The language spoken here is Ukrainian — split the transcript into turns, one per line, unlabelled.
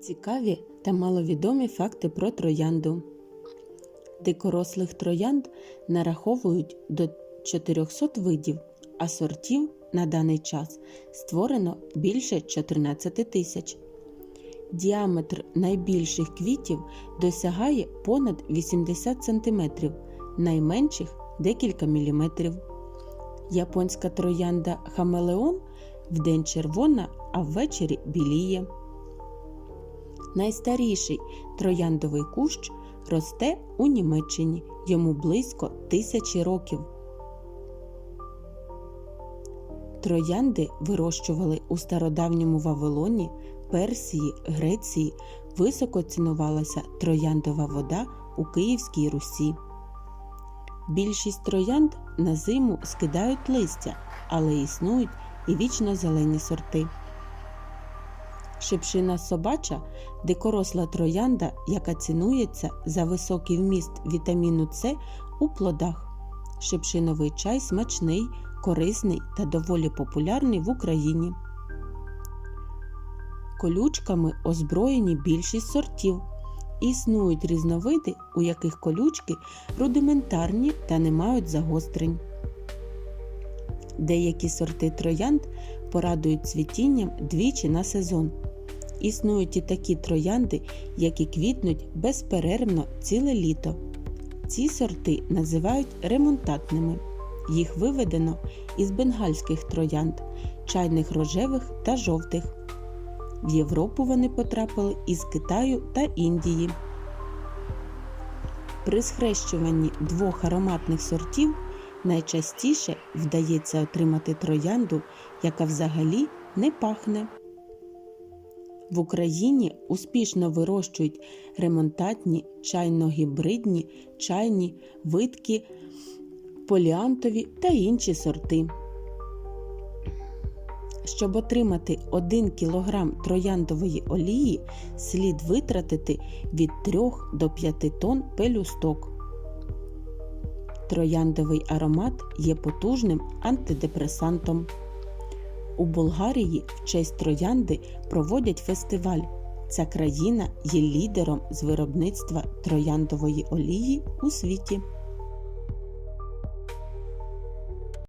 Цікаві та маловідомі факти про троянду. Дикорослих троянд нараховують до 400 видів, а сортів на даний час створено більше 14 тисяч. Діаметр найбільших квітів досягає понад 80 см, найменших декілька міліметрів. Японська троянда Хамелеон вдень червона, а ввечері біліє. Найстаріший трояндовий кущ росте у Німеччині. Йому близько тисячі років. Троянди вирощували у стародавньому Вавилоні, Персії, Греції. Високо цінувалася трояндова вода у Київській Русі. Більшість троянд на зиму скидають листя, але існують і вічно зелені сорти. Шипшина собача дикоросла троянда, яка цінується за високий вміст вітаміну С у плодах. Шипшиновий чай смачний, корисний та доволі популярний в Україні. Колючками озброєні більшість сортів. Існують різновиди, у яких колючки рудиментарні та не мають загострень. Деякі сорти троянд порадують цвітінням двічі на сезон. Існують і такі троянди, які квітнуть безперервно ціле літо. Ці сорти називають ремонтатними. Їх виведено із бенгальських троянд, чайних рожевих та жовтих. В Європу вони потрапили із Китаю та Індії. При схрещуванні двох ароматних сортів найчастіше вдається отримати троянду, яка взагалі не пахне. В Україні успішно вирощують ремонтатні, чайно-гібридні, чайні, видкі, поліантові та інші сорти. Щоб отримати 1 кг трояндової олії, слід витратити від 3 до 5 тонн пелюсток. Трояндовий аромат є потужним антидепресантом. У Болгарії в честь троянди проводять фестиваль. Ця країна є лідером з виробництва трояндової олії у світі.